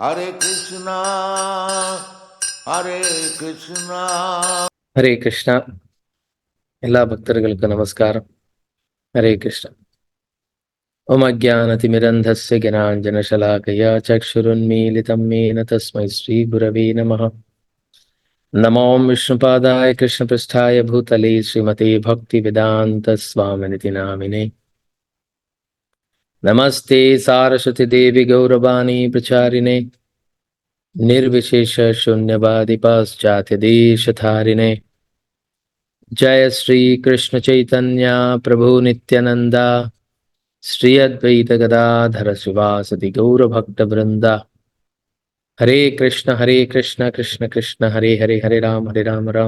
Hare Krishna, Hare Krishna. Hare Krishna எல்லா பக்தர்களுக்கும் நமஸ்காரம் ஹரே கிருஷ்ணா ஓம் அஜானதிமிரந்தஸ்ய ஜனாஞ்சனசலாகயா சக்ஷுருன்மீலிதம் மேன தஸ்மை ஸ்ரீகுரவே நமः नमो विष्णुपादाय कृष्णपृष्ठाय भूतले श्रीमते भक्तिवेदान्तस्वामिनिति नामिने نمستے سارسوتی گوروانی شون پچات جی شری کشن چیتنیہ شریت گدا سواستی گور بٹ بند ہرے کرم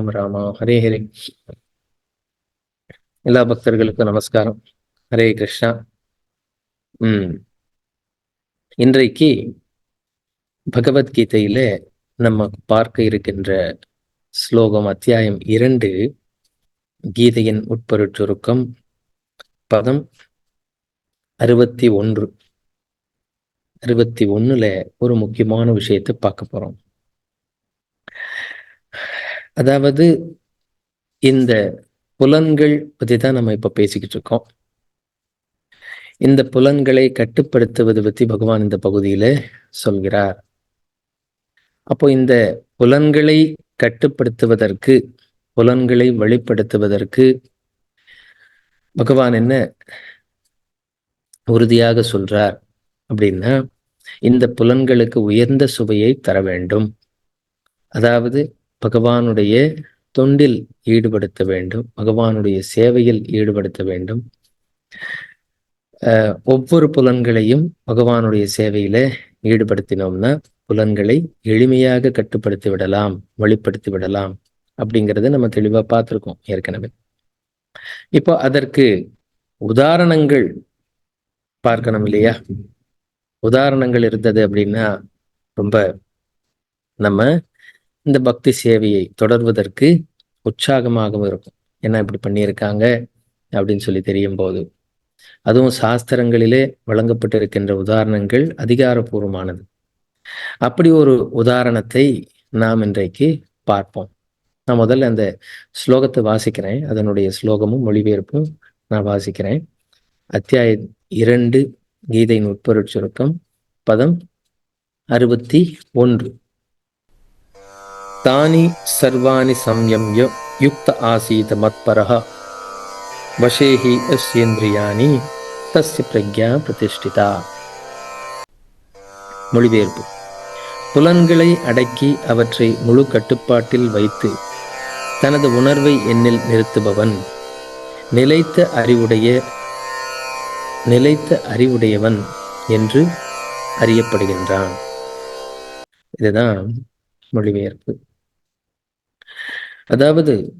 رام ہری ہریت گمسکار ہرے کشن உம் இன்றைக்கு பகவத்கீதையில நம்ம பார்க்க இருக்கின்ற ஸ்லோகம் அத்தியாயம் இரண்டு கீதையின் உட்பொருட் சுருக்கம் பதம் அறுபத்தி ஒன்று. அறுபத்தி ஒண்ணுல ஒரு முக்கியமான விஷயத்தை பார்க்க போறோம். அதாவது இந்த புலன்கள் பத்தி தான் நம்ம இப்ப பேசிக்கிட்டு இருக்கோம். இந்த புலன்களை கட்டுப்படுத்துவது பத்தி பகவான் இந்த பகுதியில சொல்கிறார். அப்போ இந்த புலன்களை கட்டுப்படுத்துவதற்கு புலன்களை வெளிப்படுத்துவதற்கு பகவான் என்ன உறுதியாக சொல்றார் அப்படின்னா இந்த புலன்களுக்கு உயர்ந்த சுவையை தர வேண்டும். அதாவது பகவானுடைய தொண்டில் ஈடுபடுத்த வேண்டும் பகவானுடைய சேவையில் ஈடுபடுத்த வேண்டும். ஒவ்வொரு புலன்களையும் பகவானுடைய சேவையில ஈடுபடுத்தினோம்னா புலன்களை எளிமையாக கட்டுப்படுத்தி விடலாம் வழிப்படுத்தி விடலாம் அப்படிங்கிறத நம்ம தெளிவா பார்த்துருக்கோம் ஏற்கனவே. இப்போ அதற்கு உதாரணங்கள் பார்க்கணும் இல்லையா? உதாரணங்கள் இருந்தது அப்படின்னா ரொம்ப நம்ம இந்த பக்தி சேவையை தொடர்வதற்கு உற்சாகமாகவும் இருக்கும். என்ன இப்படி பண்ணியிருக்காங்க அப்படின்னு சொல்லி தெரியும் போது அதுவும் சாஸ்திரங்களிலே வழங்கப்பட்டிருக்கின்ற உதாரணங்கள் அதிகாரப்பூர்வமானது. அப்படி ஒரு உதாரணத்தை நாம் இன்றைக்கு பார்ப்போம். நான் முதல்ல அந்த ஸ்லோகத்தை வாசிக்கிறேன். அதனுடைய ஸ்லோகமும் மொழிபெயர்ப்பும் நான் வாசிக்கிறேன். அத்தியாய இரண்டு கீதையின் உட்பொருட் சுருக்கம் பதம் அறுபத்தி ஒன்று. தானி சர்வாணி சம்யம்ய யுக்த ஆசீத மத்பரஹா வசேஹி அஸ்யேந்திரியாணி தஸ்ய பிரக்யா பிரதிஷ்டிதா மொழிபெயர்ப்பு. புலன்களை அடக்கி அவற்றை முழு கட்டுப்பாட்டில் வைத்து தனது உணர்வை எண்ணில் நிறுத்துபவன். நிலைத்த அறிவுடைய நிலைத்த அறிவுடையவன் என்று அறியப்படுகின்றான். இதுதான் மொழிபெயர்ப்பு. அதாவது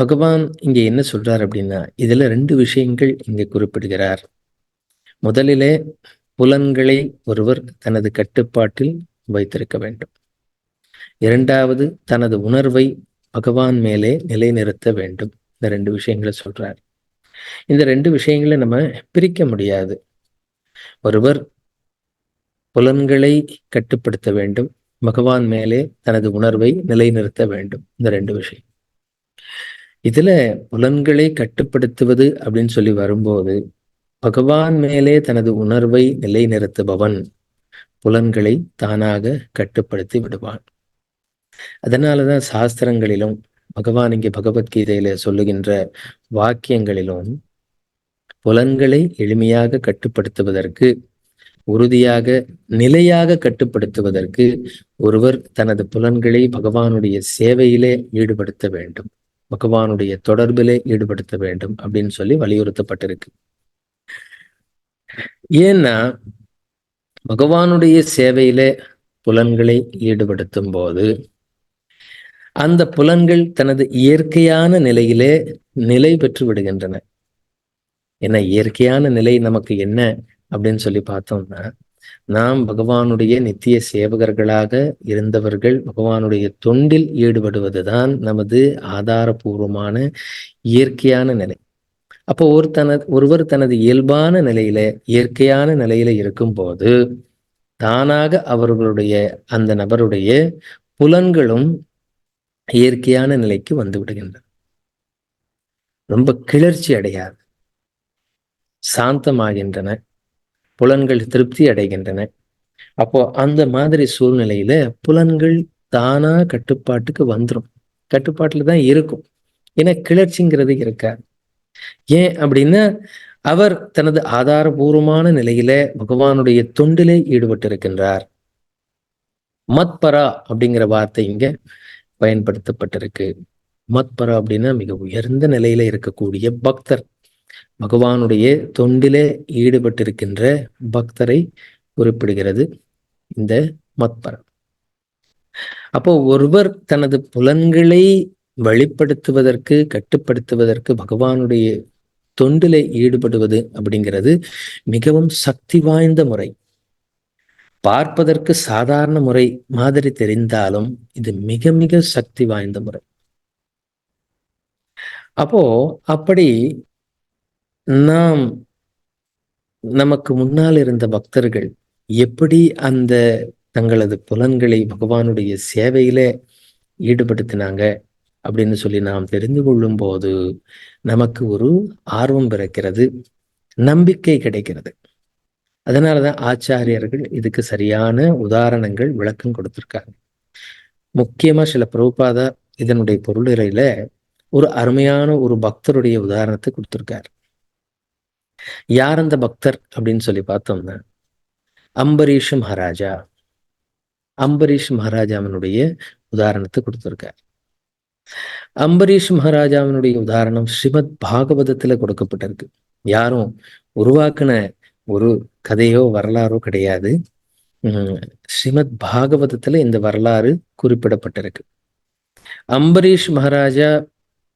பகவான் இங்க என்ன சொல்றார் அப்படின்னா இதுல ரெண்டு விஷயங்கள் இங்க குறிப்பிடுகிறார். முதலிலே புலன்களை ஒருவர் தனது கட்டுப்பாட்டில் வைத்திருக்க வேண்டும். இரண்டாவது தனது உணர்வை பகவான் மேலே நிலைநிறுத்த வேண்டும். இந்த ரெண்டு விஷயங்களை சொல்றார். இந்த ரெண்டு விஷயங்களை நம்ம பிரிக்க முடியாது. ஒருவர் புலன்களை கட்டுப்படுத்த வேண்டும். பகவான் மேலே தனது உணர்வை நிலைநிறுத்த வேண்டும். இந்த ரெண்டு விஷயம். இதுல புலன்களை கட்டுப்படுத்துவது அப்படின்னு சொல்லி வரும்போது பகவான் மேலே தனது உணர்வை நிலைநிறுத்துபவன் புலன்களை தானாக கட்டுப்படுத்தி விடுவான். அதனாலதான் சாஸ்திரங்களிலும் பகவான் இங்கே பகவத்கீதையில சொல்லுகின்ற வாக்கியங்களிலும் புலன்களை எளிமையாக கட்டுப்படுத்துவதற்கு உறுதியாக நிலையாக கட்டுப்படுத்துவதற்கு ஒருவர் தனது புலன்களை பகவானுடைய சேவையிலே ஈடுபடுத்த வேண்டும். பகவானுடைய தொடர்பிலே ஈடுபடுத்த வேண்டும் அப்படின்னு சொல்லி வலியுறுத்தப்பட்டிருக்கு. ஏன்னா பகவானுடைய சேவையிலே புலன்களை ஈடுபடுத்தும் போது அந்த புலன்கள் தனது இயற்கையான நிலையிலே நிலை பெற்று விடுகின்றன. என்ன இயற்கையான நிலை நமக்கு என்ன அப்படின்னு சொல்லி பார்த்தோம்னா நாம் பகவானுடைய நித்திய சேவகர்களாக இருந்தவர்கள் பகவானுடைய தொண்டில் ஈடுபடுவதுதான் நமது ஆதாரபூர்வமான இயற்கையான நிலை. அப்போ ஒரு தனது ஒருவர் தனது இயல்பான நிலையில இயற்கையான நிலையில இருக்கும்போது தானாக அவர்களுடைய அந்த நபருடைய புலன்களும் இயற்கையான நிலைக்கு வந்து விடுகின்றன. ரொம்ப கிளர்ச்சி அடையாது. சாந்தமாகின்றன. புலன்கள் திருப்தி அடைகின்றன. அப்போ அந்த மாதிரி சூழ்நிலையில புலன்கள் தானா கட்டுப்பாட்டுக்கு வந்துடும் கட்டுப்பாட்டில் தான் இருக்கும். ஏன்னா கிளர்ச்சிங்கிறது இருக்காது. ஏன் அப்படின்னா அவர் தனது ஆதாரபூர்வமான நிலையில பகவானுடைய தொண்டிலே ஈடுபட்டிருக்கின்றார். மத்பரா அப்படிங்கிற வார்த்தை இங்க பயன்படுத்தப்பட்டிருக்கு. மத்பரா அப்படின்னா மிக உயர்ந்த நிலையில இருக்கக்கூடிய பக்தர். பகவானுடைய தொண்டிலே ஈடுபட்டிருக்கின்ற பக்தரை குறிப்பிடுகிறது இந்த மத்பரம். அப்போ ஒருவர் தனது புலன்களை வெளிப்படுத்துவதற்கு கட்டுப்படுத்துவதற்கு பகவானுடைய தொண்டிலே ஈடுபடுவது அப்படிங்கிறது மிகவும் சக்தி வாய்ந்த முறை. பார்ப்பதற்கு சாதாரண முறை மாதிரி தெரிந்தாலும் இது மிக மிக சக்தி வாய்ந்த முறை. அப்போ அப்படி நாம் நமக்கு முன்னால் இருந்த பக்தர்கள் எப்படி அந்த தங்களது புலன்களை பகவானுடைய சேவையில ஈடுபடுத்தினாங்க அப்படின்னு சொல்லி நாம் தெரிந்து கொள்ளும் போது நமக்கு ஒரு ஆர்வம் பிறக்கிறது நம்பிக்கை கிடைக்கிறது. அதனாலதான் ஆச்சாரியர்கள் இதுக்கு சரியான உதாரணங்கள் விளக்கம் கொடுத்திருக்காங்க. முக்கியமா சில பிரபுபாதா இதனுடைய பொருளுரையில ஒரு அருமையான ஒரு பக்தருடைய உதாரணத்தை கொடுத்திருக்காரு. யார் அந்த பக்தர் அப்படின்னு சொல்லி பார்த்தோம்னா அம்பரீஷ் மகாராஜா. அம்பரீஷ் மகாராஜாவினுடைய உதாரணத்தை கொடுத்துருக்கார். அம்பரீஷ் மகாராஜாவினுடைய உதாரணம் ஸ்ரீமத் பாகவதத்துல கொடுக்கப்பட்டிருக்கு. யாரும் உருவாக்குன ஒரு கதையோ வரலாறோ கிடையாது. உம் ஸ்ரீமத் பாகவதத்துல இந்த வரலாறு குறிப்பிடப்பட்டிருக்கு. அம்பரீஷ் மகாராஜா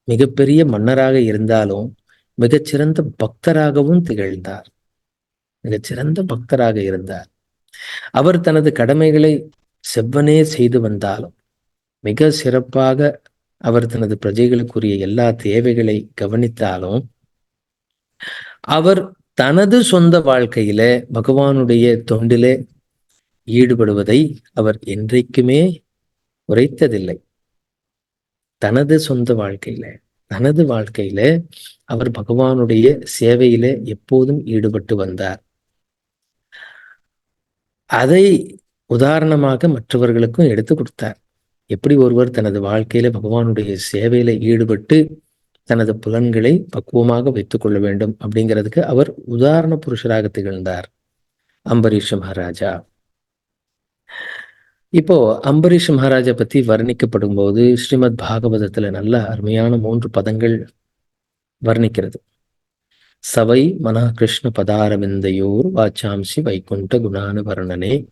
மிகப்பெரிய மன்னராக இருந்தாலும் மிகச்சிறந்த பக்தராகவும் திகழ்ந்தார். மிகச்சிறந்த பக்தராக இருந்தார். அவர் தனது கடமைகளை செவ்வனே செய்து வந்தாலும் மிக சிறப்பாக அவர் தனது பிரஜைகளுக்குரிய எல்லா தேவைகளை கவனித்தாலும் அவர் தனது சொந்த வாழ்க்கையில பகவானுடைய தொண்டிலே ஈடுபடுவதை அவர் என்றைக்குமே உரைத்ததில்லை. தனது சொந்த வாழ்க்கையில தனது வாழ்க்கையில அவர் பகவானுடைய சேவையில எப்போதும் ஈடுபட்டு வந்தார். அதை உதாரணமாக மற்றவர்களுக்கும் எடுத்து கொடுத்தார். எப்படி ஒருவர் தனது வாழ்க்கையில பகவானுடைய சேவையில ஈடுபட்டு தனது புலன்களை பக்குவமாக வைத்துக் கொள்ள வேண்டும் அப்படிங்கிறதுக்கு அவர் உதாரண புருஷராக திகழ்ந்தார். அம்பரீஷ் மகாராஜா. இப்போ அம்பரீஷ் மகாராஜா பத்தி வர்ணிக்கப்படும் போது ஸ்ரீமத் பாகவதத்துல நல்ல அருமையான மூன்று பதங்கள் வர்ணிக்கிறது. சவை மன கிருஷ்ண பதாரவிந்தையோர் வாச்சாம்சி வைகுண்ட குணானுவர்ணனே.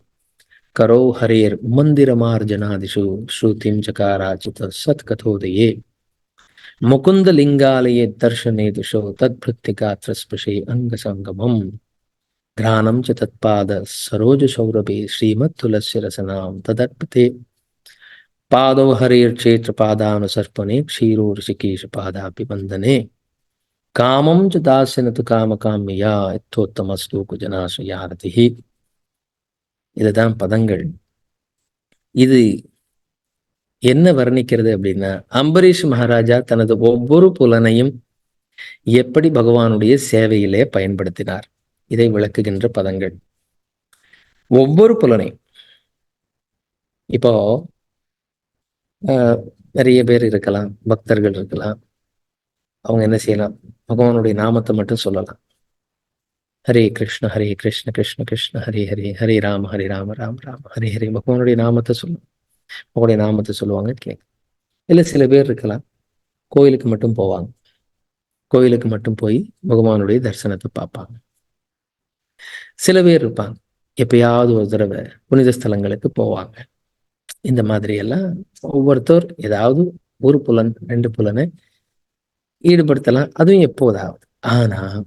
கரோ ஹரேர் மந்திரமார்ஜனாதிஷு ஸ்ருதிம் சகாராச்சித சத்கதோதயே. முகுந்தலிங்காலயே தர்ஷனே திஷோ தத்பிருத்திகாத்திர ஸ்பிருஷே அங்கசங்கமம். கிரானம் ச தத்பாத சரோஜ சௌரபே ஸ்ரீமத் துளசி ரசனாம் ததர்ப்பதே பாதோ ஹரேர் சேத்திர பாதானுசர்ப்பணே க்ஷீரோ ரிஷிகேஷ பாதாபி வந்தனே காமம் ச தாசினத்து காம காமியா எத்தோத்தம ஸ்லோக ஜனாசுயாரதிஹி இதுதான் பதங்கள் இது என்ன வர்ணிக்கிறது அப்படின்னா அம்பரீஷ் மகாராஜா தனது ஒவ்வொரு புலனையும் எப்படி பகவானுடைய சேவையிலே பயன்படுத்தினார்? இதை விளக்குகின்ற பதங்கள். ஒவ்வொரு புலனையும். இப்போ நிறைய பேர் இருக்கலாம் பக்தர்கள் இருக்கலாம். அவங்க என்ன செய்யலாம்? பகவானுடைய நாமத்தை மட்டும் சொல்லலாம். ஹரே கிருஷ்ண ஹரே கிருஷ்ண கிருஷ்ண கிருஷ்ண ஹரே ஹரே ஹரே ராம ஹரே ராம ராம ராம ஹரே ஹரே. பகவானுடைய நாமத்தை சொல்லுவோம் பகவானுடைய நாமத்தை சொல்லுவாங்க கேட்க இல்லை சில பேர் இருக்கலாம். கோயிலுக்கு மட்டும் போவாங்க. கோயிலுக்கு மட்டும் போய் பகவானுடைய தரிசனத்தை பார்ப்பாங்க. சில பேர் இருப்பாங்க. எப்பயாவது ஒரு தடவை புனித ஸ்தலங்களுக்கு போவாங்க. இந்த மாதிரி எல்லாம் ஒவ்வொருத்தர் ஏதாவது ஒரு புலன் ரெண்டு புலனை ஈடுபடுத்தலாம். அதுவும் எப்போதாவது. ஆனா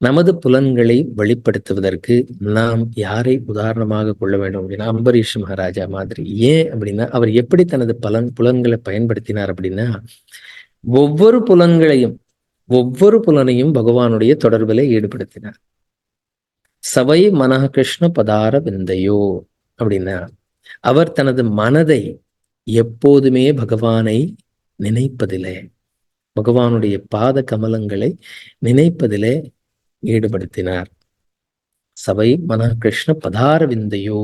நமது புலன்களை வெளிப்படுத்துவதற்கு நாம் யாரை உதாரணமாக கொள்ள வேண்டும் அப்படின்னா அம்பரீஷ் மகாராஜா மாதிரி. ஏன் அப்படின்னா அவர் எப்படி தனது பலன் புலன்களை பயன்படுத்தினார் அப்படின்னா ஒவ்வொரு புலன்களையும் ஒவ்வொரு புலனையும் பகவானுடைய தொடர்பில் ஈடுபடுத்தினார். சவை மனஹ கிருஷ்ண பதார விந்தையோ அப்படின்னா அவர் தனது மனதை எப்போதுமே பகவானை நினைப்பதில்லை பகவானுடைய பாத கமலங்களை நினைப்பதிலே ஈடுபடுத்தினார். சபை மன கிருஷ்ண பதார விந்தையோ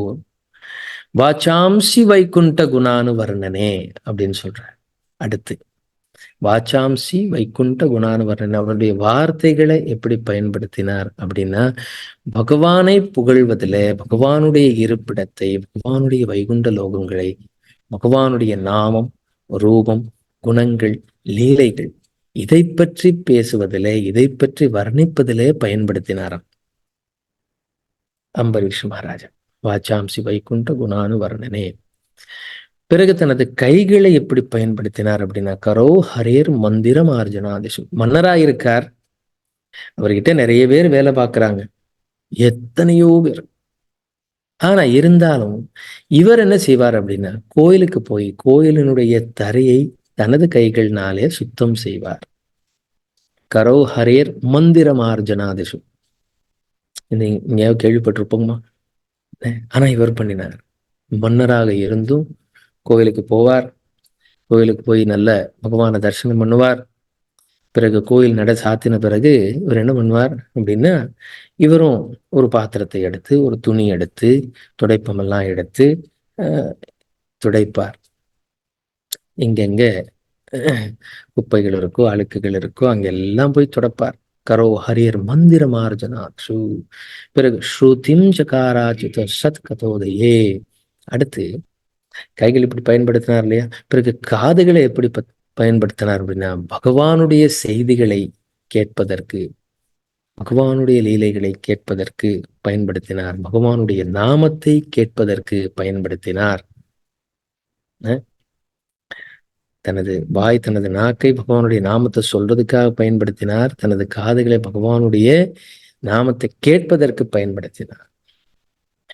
வாச்சாம்சி வைகுண்ட குணானு வர்ணனே அப்படின்னு சொல்றார். அடுத்து வாச்சாம்சி வைகுண்ட குணானு வர்ணன் அவருடைய வார்த்தைகளை எப்படி பயன்படுத்தினார் அப்படின்னா பகவானை புகழ்வதில் பகவானுடைய இருப்பிடத்தை பகவானுடைய வைகுண்ட லோகங்களை பகவானுடைய நாமம் ரூபம் குணங்கள் லீலைகள் இதை பற்றி பேசுவதிலே இதை பற்றி வர்ணிப்பதிலே பயன்படுத்தினாராம். அம்பரீஷ் மகாராஜா வாச்சாம்சி வைகுண்ட குணானு வர்ணனே பிறகு தனது கைகளை எப்படி பயன்படுத்தினார் அப்படின்னா கரோ ஹரேர் மந்திரம் ஆர்ஜனாதிஷு மன்னராயிருக்கார் அவர்கிட்ட நிறைய பேர் வேலை பார்க்குறாங்க. எத்தனையோ பேர். ஆனா இருந்தாலும் இவர் என்ன செய்வார் அப்படின்னா கோயிலுக்கு போய் கோயிலினுடைய தரையை தனது கைகள்னாலே சுத்தம் செய்வார். கரோ ஹரேர் மந்திரம் ஆர்ஜனாதிஷு எங்கேயாவது கேள்விப்பட்டிருப்போமா? ஆனா இவர் பண்ணினார். மன்னராக இருந்தும் கோயிலுக்கு போவார். கோயிலுக்கு போய் நல்ல பகவானை தரிசனம் பண்ணுவார். பிறகு கோயில் நட சாத்தின பிறகு இவர் என்ன பண்ணுவார் அப்படின்னா இவரும் ஒரு பாத்திரத்தை எடுத்து ஒரு துணி எடுத்து துடைப்பமெல்லாம் எடுத்து துடைப்பார். இங்கெங்க குப்பைகள் இருக்கோ அழுக்குகள் இருக்கோ அங்கெல்லாம் போய் தொடப்பார். கரோ ஹரியர் மந்திரமார்ஜனா மார்ஜனாச்சு பிறகு ஸ்ருதிம் சகாராஜித சத் கதோதையே அடுத்து கைகள் இப்படி பயன்படுத்தினார் இல்லையா? பிறகு காதுகளை எப்படி பயன்படுத்தினார் அப்படின்னா பகவானுடைய செய்திகளை கேட்பதற்கு பகவானுடைய லீலைகளை கேட்பதற்கு பயன்படுத்தினார். பகவானுடைய நாமத்தை கேட்பதற்கு பயன்படுத்தினார். தனது வாய் தனது நாக்கை பகவானுடைய நாமத்தை சொல்றதுக்காக பயன்படுத்தினார். தனது காதுகளை பகவானுடைய நாமத்தை கேட்பதற்கு பயன்படுத்தினார்.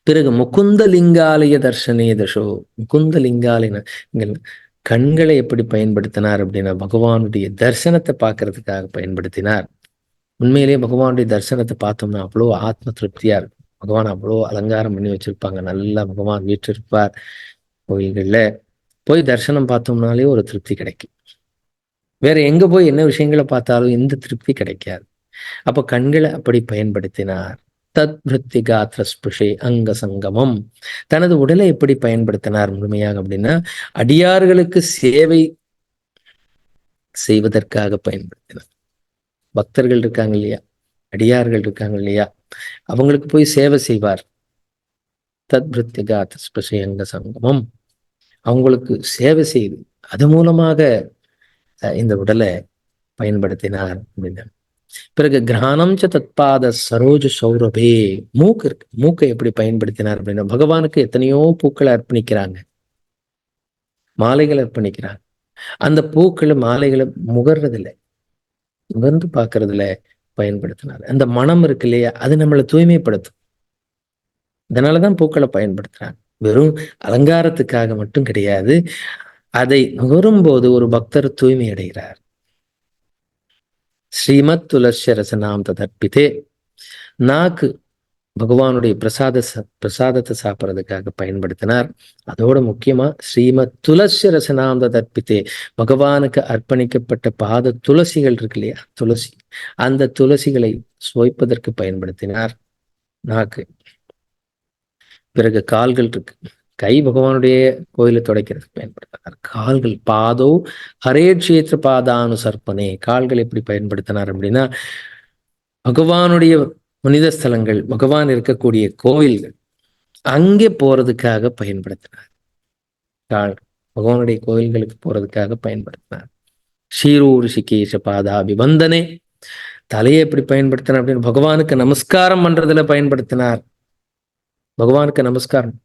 பிறகு முகுந்த லிங்காலய தர்ஷனே தசோ முகுந்த லிங்காலய கண்களை எப்படி பயன்படுத்தினார் அப்படின்னா பகவானுடைய தரிசனத்தை பார்க்கறதுக்காக பயன்படுத்தினார். உண்மையிலேயே பகவானுடைய தரிசனத்தை பார்த்தோம்னா அவ்வளோ ஆத்ம திருப்தியா இருக்கும். பகவான் அவ்வளோ அலங்காரம் பண்ணி வச்சிருப்பாங்க. நல்லா பகவான் வீற்றிருப்பார் கோயில்கள்ல. போய் தரிசனம் பார்த்தோம்னாலே ஒரு திருப்தி கிடைக்கும். வேற எங்க போய் என்ன விஷயங்களை பார்த்தாலும் எந்த திருப்தி கிடைக்காது. அப்ப கண்களை அப்படி பயன்படுத்தினார். தத் விருத்தி காத்திர அங்க சங்கமம். தனது உடலை எப்படி பயன்படுத்தினார் முழுமையாக அப்படின்னா அடியார்களுக்கு சேவை செய்வதற்காக பயன்படுத்தினார். பக்தர்கள் இருக்காங்க இல்லையா? அடியார்கள் இருக்காங்க இல்லையா? அவங்களுக்கு போய் சேவை செய்வார். தத் விருத்தி காத்திர அங்க சங்கமம். அவங்களுக்கு சேவை செய்து அது மூலமாக இந்த உடலை பயன்படுத்தினார் அப்படின்னு. பிறகு கிரானம் ச தத்பாத சரோஜ சௌரபே மூக்கு இருக்கு. மூக்கை எப்படி பயன்படுத்தினார் அப்படின்னா. பகவானுக்கு எத்தனையோ பூக்களை அர்ப்பணிக்கிறாங்க. மாலைகளை அர்ப்பணிக்கிறாங்க. அந்த பூக்களை மாலைகளை முகர்றதில்லை. முகர்ந்து பார்க்கறதுல பயன்படுத்தினார். அந்த மனம் இருக்கு இல்லையா? அது நம்மளை தூய்மைப்படுத்தும். இதனாலதான் பூக்களை பயன்படுத்துறாங்க. வெறும் அலங்காரத்துக்காக மட்டும் கிடையாது. அதை நுகரும்போது ஒரு பக்தர் தூய்மை அடைகிறார். ஸ்ரீமத் துளசி ரசனாம் ததற்பிதே நாக்கு பகவானுடைய பிரசாத பிரசாதத்தை சாப்பிட்றதுக்காக பயன்படுத்தினார். அதோட முக்கியமா ஸ்ரீமத் துளசி ரசனாந்த தற்பித்தே பகவானுக்கு அர்ப்பணிக்கப்பட்ட பாத துளசிகள் இருக்கு இல்லையா? துளசி. அந்த துளசிகளை சுவைப்பதற்கு பயன்படுத்தினார். நாக்கு. பிறகு கால்கள் இருக்கு. கை பகவானுடைய கோயிலை துடைக்கிறதுக்கு பயன்படுத்தினார் கால்கள் பாதோ ஹரே பாதானு சர்ப்பனே கால்கள் எப்படி பயன்படுத்தினார் அப்படின்னா பகவானுடைய புனித ஸ்தலங்கள் பகவான் இருக்கக்கூடிய கோவில்கள் அங்கே போறதுக்காக பயன்படுத்தினார். கால் பகவானுடைய கோயில்களுக்கு போறதுக்காக பயன்படுத்தினார். ஷீரூ சிகேஷ பாதா விபந்தனே தலையை எப்படி பயன்படுத்தினார் அப்படின்னு பகவானுக்கு நமஸ்காரம் பண்றதுல பயன்படுத்தினார். பகவானுக்கு நமஸ்காரம்.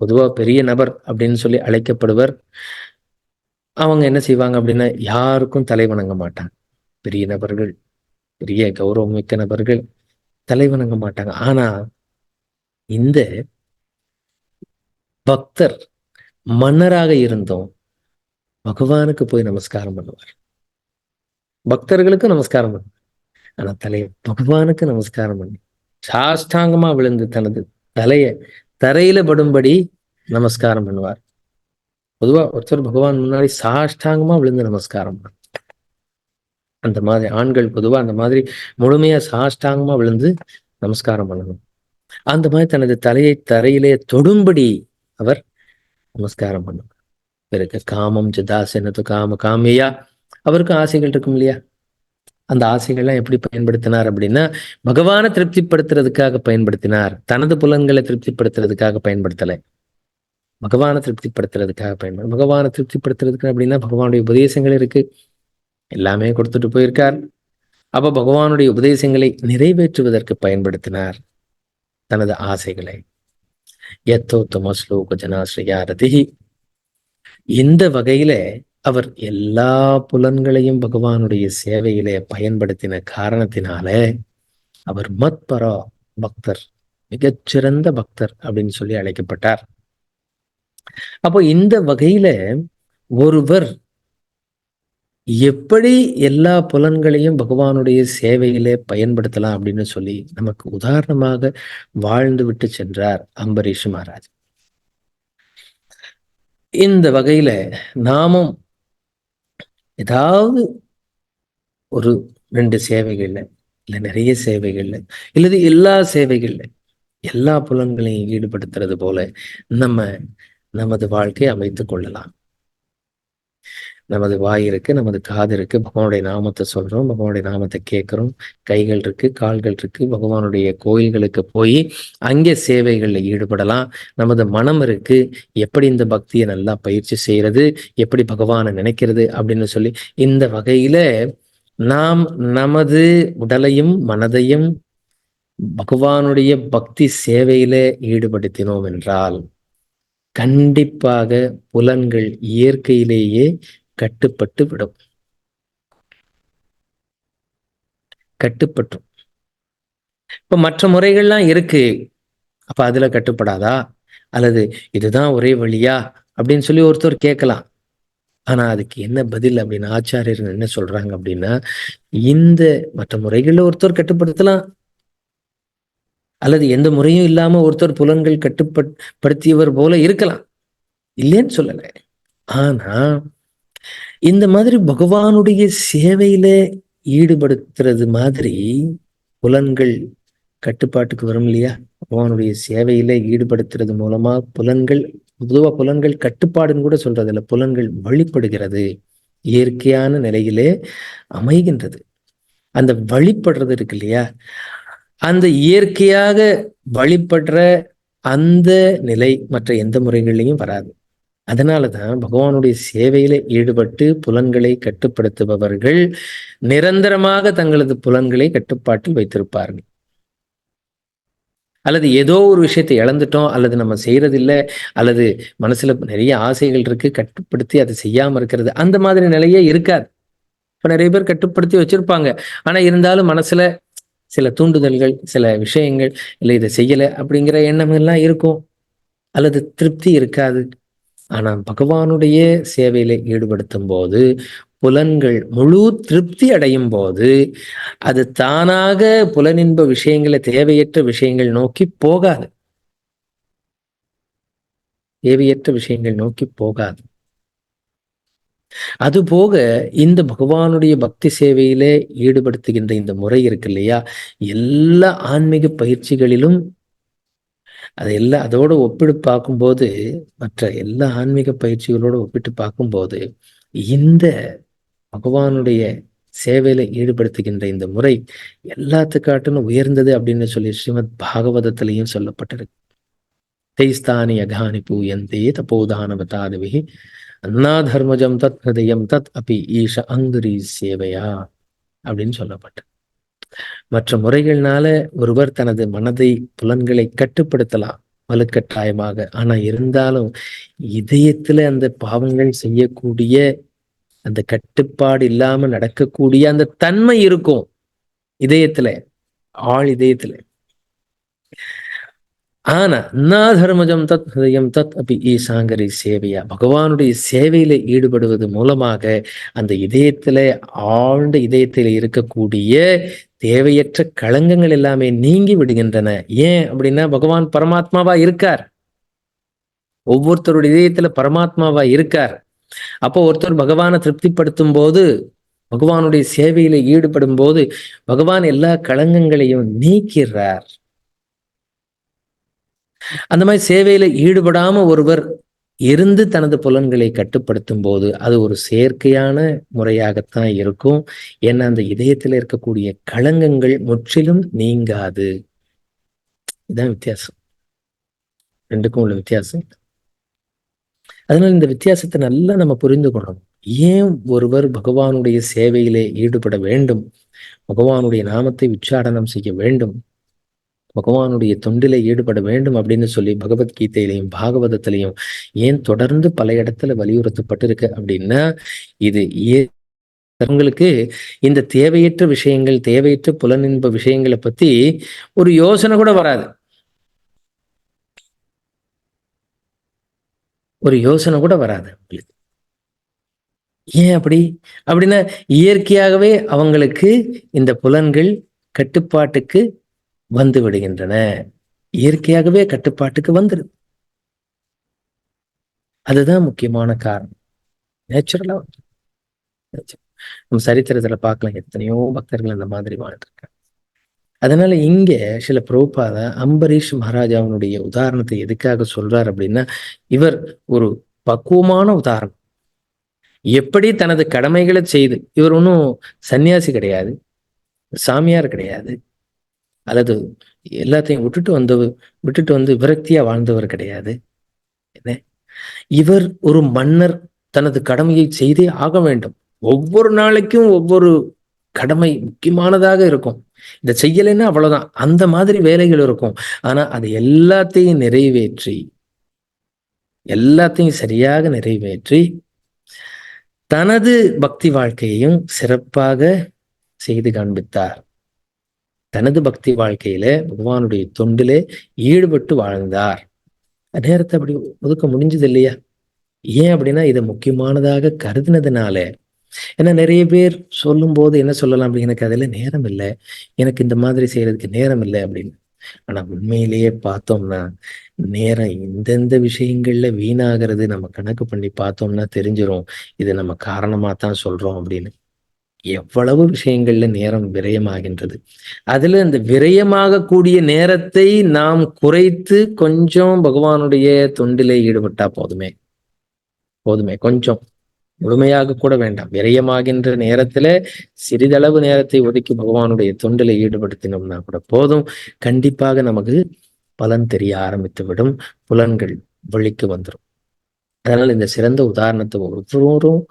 பொதுவா பெரிய நபர் அப்படின்னு சொல்லி அழைக்கப்படுவர். அவங்க என்ன செய்வாங்க அப்படின்னா யாருக்கும் தலை வணங்க மாட்டாங்க. பெரிய நபர்கள் பெரிய கௌரவம் மிக்க நபர்கள் தலை வணங்க மாட்டாங்க. ஆனா இந்த பக்தர் மன்னராக இருந்தோம் பகவானுக்கு போய் நமஸ்காரம் பண்ணுவார். பக்தர்களுக்கு நமஸ்காரம் பண்ணுவார். ஆனா தலை பகவானுக்கு நமஸ்காரம் பண்ணி சாஷ்டாங்கமா விழுந்து தனது தலைய தரையில படும்படி நமஸ்காரம் பண்ணுவார். பொதுவா ஒருத்தர் பகவான் முன்னாடி சாஷ்டாங்கமா விழுந்து நமஸ்காரம் அந்த மாதிரி ஆண்கள் பொதுவா அந்த மாதிரி முழுமையா சாஷ்டாங்கமா விழுந்து நமஸ்காரம் பண்ணணும். அந்த மாதிரி தனது தலையை தரையிலே தொடும்படி அவர் நமஸ்காரம் பண்ணுவார். பிறகு காமம் ஜிதாசனத்து காம காமியா அவருக்கும் ஆசைகள் இருக்கும் இல்லையா? அந்த ஆசைகள்லாம் எப்படி பயன்படுத்தினார் அப்படின்னா பகவானை திருப்திப்படுத்துறதுக்காக பயன்படுத்தினார். தனது புலன்களை திருப்திப்படுத்துறதுக்காக பயன்படுத்தலை. பகவானை திருப்திப்படுத்துறதுக்காக பயன்படு பகவானை திருப்திப்படுத்துறதுக்கு அப்படின்னா பகவானுடைய உபதேசங்கள் இருக்கு. எல்லாமே கொடுத்துட்டு போயிருக்கார். அப்ப பகவானுடைய உபதேசங்களை நிறைவேற்றுவதற்கு பயன்படுத்தினார் தனது ஆசைகளை. எத்தோத்தம ஸ்லோக ஜனாஸ்ரயாரதி இந்த வகையில அவர் எல்லா புலன்களையும் பகவானுடைய சேவையிலே பயன்படுத்தின காரணத்தினால அவர் மத்பரா பக்தர் மிகச்சிறந்த பக்தர் அப்படின்னு சொல்லி அழைக்கப்பட்டார். அப்போ இந்த வகையில ஒருவர் எப்படி எல்லா புலன்களையும் பகவானுடைய சேவையிலே பயன்படுத்தலாம் அப்படின்னு சொல்லி நமக்கு உதாரணமாக வாழ்ந்து விட்டு சென்றார் அம்பரீஷ் மகாராஜ். இந்த வகையில நாமும் ஏதாவது ஒரு ரெண்டு சேவைகள்ல இல்ல நிறைய சேவைகள்ல இல்லது எல்லா சேவைகள்ல எல்லா புலன்களையும் ஈடுபடுத்துறது போல நம்ம நமது வாழ்க்கையை அமைத்துக் கொள்ளலாம். நமது வாய் இருக்கு நமது காது இருக்கு பகவானுடைய நாமத்தை சொல்றோம் பகவானுடைய நாமத்தை கேட்கிறோம். கைகள் இருக்கு கால்கள் இருக்கு பகவானுடைய கோயில்களுக்கு போய் அங்கே சேவைகள்ல ஈடுபடலாம். நமது மனம் இருக்கு எப்படி இந்த பக்தியை நல்லா பயிற்சி செய்யறது எப்படி பகவானை நினைக்கிறது அப்படின்னு சொல்லி இந்த வகையில நாம் நமது உடலையும் மனதையும் பகவானுடைய பக்தி சேவையில ஈடுபடுத்தினோம் என்றால் கண்டிப்பாக புலன்கள் இயற்கையிலேயே கட்டுப்பட்டு விடும். கட்டுப்பட்டும் இப்ப மற்ற முறைகள்லாம் இருக்கு. அப்ப அதுல கட்டுப்படாதா? அல்லது இதுதான் ஒரே வழியா? அப்படின்னு சொல்லி ஒருத்தர் கேட்கலாம். ஆனா அதுக்கு என்ன பதில் அப்படின்னு ஆச்சாரியர் என்ன சொல்றாங்க அப்படின்னா இந்த மற்ற முறைகள்ல ஒருத்தர் கட்டுப்படுத்தலாம். அல்லது எந்த முறையும் இல்லாம ஒருத்தர் புலன்கள் கட்டுப்படுத்தியவர் போல இருக்கலாம். இல்லைன்னு சொல்லலை. ஆனா இந்த மாதிரி பகவானுடைய சேவையில ஈடுபடுத்துறது மாதிரி புலன்கள் கட்டுப்பாட்டுக்கு வரும் இல்லையா? பகவானுடைய சேவையில ஈடுபடுத்துறது மூலமா புலன்கள் பொதுவா புலன்கள் கட்டுப்பாடுன்னு கூட சொல்றது இல்ல புலன்கள் வழிபடுகிறது இயற்கையான நிலையிலே அமைகின்றது. அந்த வழிபடுறது இருக்கு இல்லையா? அந்த இயற்கையாக வழிபடுற அந்த நிலை மற்ற எந்த முறைகள்லையும் வராது. அதனாலதான் பகவானுடைய சேவையில ஈடுபட்டு புலன்களை கட்டுப்படுத்துபவர்கள் நிரந்தரமாக தங்களது புலன்களை கட்டுப்பாட்டில் வைத்திருப்பார்கள். அல்லது ஏதோ ஒரு விஷயத்தை இழந்துட்டோம் அல்லது நம்ம செய்யறதில்லை அல்லது மனசுல நிறைய ஆசைகள் இருக்கு கட்டுப்படுத்தி அதை செய்யாம இருக்கிறது அந்த மாதிரி நிலையே இருக்காது. இப்போ நிறைய பேர் கட்டுப்படுத்தி வச்சிருப்பாங்க. ஆனா இருந்தாலும் மனசுல சில தூண்டுதல்கள் சில விஷயங்கள் இல்லை இதை செய்யலை அப்படிங்கிற எண்ணம் எல்லாம் இருக்கும். அல்லது திருப்தி இருக்காது. ஆனா பகவானுடைய சேவையில ஈடுபடுத்தும் போது புலன்கள் முழு திருப்தி அடையும் போது அது தானாக புலனின்ப விஷயங்களை தேவையற்ற விஷயங்கள் நோக்கி போகாது. தேவையற்ற விஷயங்கள் நோக்கி போகாது. அது போக இந்த பகவானுடைய பக்தி சேவையிலே ஈடுபடுத்துகின்ற இந்த முறை இருக்கு இல்லையா? எல்லா ஆன்மீக பயிற்சிகளிலும் அது எல்லா அதோட ஒப்பிட்டு பார்க்கும்போது மற்ற எல்லா ஆன்மீக பயிற்சிகளோட ஒப்பிட்டு பார்க்கும்போது இந்த பகவானுடைய சேவையில ஈடுபடுத்துகின்ற இந்த முறை எல்லாத்துக்காட்டிலும் உயர்ந்தது அப்படின்னு சொல்லி ஸ்ரீமத் பாகவதத்திலையும் சொல்லப்பட்டிருக்கு. தெய்ஸ்தானி அகானி பூயந்தே தபோதானவதாதவி அண்ணா தர்மஜம் தத் ஹிருதயம் தத் அப்பி ஈஷ அங்குரி சேவையா அப்படின்னு சொல்லப்பட்டது மற்ற முறைகள்னால ஒருவர் தனது மனதை புலன்களை கட்டுப்படுத்தலாம் வலுக்கட்டாயமாக. ஆனா இருந்தாலும் இதயத்துல அந்த பாவங்கள் செய்யக்கூடிய அந்த கட்டுப்பாடு இல்லாம நடக்கக்கூடிய அந்த தன்மை இருக்கும். இதயத்துல ஆள் இதயத்துல. ஆனா நா தர்மஜம் தத் ஹிருதயம் தத் அப்படி ஈசாங்கரி சேவையா? பகவானுடைய சேவையில ஈடுபடுவது மூலமாக அந்த இதயத்துல ஆழ்ந்த இதயத்தில் இருக்கக்கூடிய தேவையற்ற களங்கங்கள் எல்லாமே நீங்கி விடுகின்றன. ஏன் அப்படின்னா பகவான் பரமாத்மாவா இருக்கார். ஒவ்வொருத்தருடைய இதயத்துல பரமாத்மாவா இருக்கார். அப்போ ஒருத்தர் பகவானை திருப்திப்படுத்தும் போது பகவானுடைய சேவையில ஈடுபடும் போது பகவான் எல்லா களங்கங்களையும் நீக்கிறார். அந்த மாதிரி சேவையில ஈடுபடாம ஒருவர் இருந்து தனது புலன்களை கட்டுப்படுத்தும் போது அது ஒரு செயற்கையான முறையாகத்தான் இருக்கும். ஏன்னா அந்த இதயத்தில் இருக்கக்கூடிய களங்கங்கள் முற்றிலும் நீங்காது. இதுதான் வித்தியாசம். ரெண்டுக்கும் உள்ள வித்தியாசம் அதனால இந்த வித்தியாசத்தை நல்லா நம்ம புரிந்து கொள்ளணும். ஏன் ஒருவர் பகவானுடைய சேவையிலே ஈடுபட வேண்டும்? பகவானுடைய நாமத்தை உச்சாடனம் செய்ய வேண்டும். பகவானுடைய தொண்டில ஈடுபட வேண்டும் அப்படின்னு சொல்லி பகவத்கீதையிலையும் பாகவதத்திலையும் ஏன் தொடர்ந்து பல இடத்துல வலியுறுத்தப்பட்டிருக்கு அப்படின்னா இது அவங்களுக்கு இந்த தேவையற்ற விஷயங்கள் தேவையற்ற புலனின்ப விஷயங்களை பத்தி ஒரு யோசனை கூட வராது. ஒரு யோசனை கூட வராது அவங்களுக்கு. ஏன் அப்படி? அப்படின்னா இயற்கையாகவே அவங்களுக்கு இந்த புலன்கள் கட்டுப்பாட்டுக்கு வந்து விடுகின்றன. இயற்கையாகவே கட்டுப்பாட்டுக்கு வந்துடுது அதுதான் முக்கியமான காரணம். நேச்சுரலா நம்ம சரித்திரத்துல பார்க்கலாம் எத்தனையோ பக்தர்கள் அந்த மாதிரி வாழ்ந்துருக்காங்க. அதனால இங்க சில புரோபாத அம்பரீஷ் மகாராஜாவினுடைய உதாரணத்தை எதுக்காக சொல்றார் அப்படின்னா இவர் ஒரு பக்குவமான உதாரணம். எப்படி தனது கடமைகளை செய்து இவர் ஒன்றும் சன்னியாசி கிடையாது சாமியார் கிடையாது அல்லது எல்லாத்தையும் விட்டுட்டு வந்து விட்டுட்டு வந்து விரக்தியா வாழ்ந்தவர் கிடையாது. என்ன? இவர் ஒரு மன்னர் தனது கடமையை செய்தே ஆக வேண்டும். ஒவ்வொரு நாளைக்கும் ஒவ்வொரு கடமை முக்கியமானதாக இருக்கும். இதை செய்யலைன்னா அவ்வளவுதான். அந்த மாதிரி வேலைகள் இருக்கும். ஆனா அது எல்லாத்தையும் நிறைவேற்றி எல்லாத்தையும் சரியாக நிறைவேற்றி தனது பக்தி வாழ்க்கையையும் சிறப்பாக செய்து காண்பித்தார். தனது பக்தி வாழ்க்கையில பகவானுடைய தொண்டிலே ஈடுபட்டு வாழ்ந்தார். நேரத்தை அப்படி ஒதுக்க முடிஞ்சது இல்லையா? ஏன் அப்படின்னா இதை முக்கியமானதாக கருதினதுனால. ஏன்னா நிறைய பேர் சொல்லும் போது என்ன சொல்லலாம் அப்படின்னு எனக்கு அதுல நேரம் இல்லை. எனக்கு இந்த மாதிரி செய்யறதுக்கு நேரம் இல்லை அப்படின்னு. ஆனா உண்மையிலேயே பார்த்தோம்னா நேரம் இந்தெந்த விஷயங்கள்ல வீணாகிறது நம்ம கணக்கு பண்ணி பார்த்தோம்னா தெரிஞ்சிடும் இது நம்ம காரணமா தான் சொல்றோம் அப்படின்னு. எவ்வளவு விஷயங்கள்ல நேரம் விரயமாகின்றது. அதுல இந்த விரயமாகக்கூடிய நேரத்தை நாம் குறைத்து கொஞ்சம் பகவானுடைய தொண்டிலே ஈடுபட்டா போதுமே. போதுமே கொஞ்சம். முழுமையாக கூட வேண்டாம். விரயமாகின்ற நேரத்துல சிறிதளவு நேரத்தை ஒதுக்கி பகவானுடைய தொண்டில ஈடுபடுத்தினோம்னா கூட போதும். கண்டிப்பாக நமக்கு பலன் தெரிய ஆரம்பித்து விடும் புலன்கள் வழிக்கு வந்துடும் அதனால் இந்த சிறந்த உதாரணத்தை ஒவ்வொருவரும்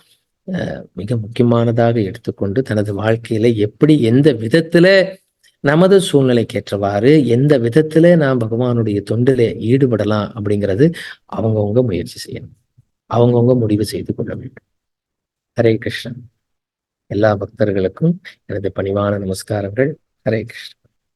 மிக முக்கியமானதாக எடுத்துக்கொண்டு தனது வாழ்க்கையில எப்படி எந்த விதத்துல நமது சூழ்நிலைக்கேற்றவாறு எந்த விதத்துல நாம் பகவானுடைய தொண்டில ஈடுபடலாம் அப்படிங்கிறது அவங்கவுங்க முயற்சி செய்யணும். அவங்கவுங்க முடிவு செய்து கொள்ள வேண்டும். ஹரே கிருஷ்ணன். எல்லா பக்தர்களுக்கும் எனது பணிவான நமஸ்காரங்கள். ஹரே கிருஷ்ணன்.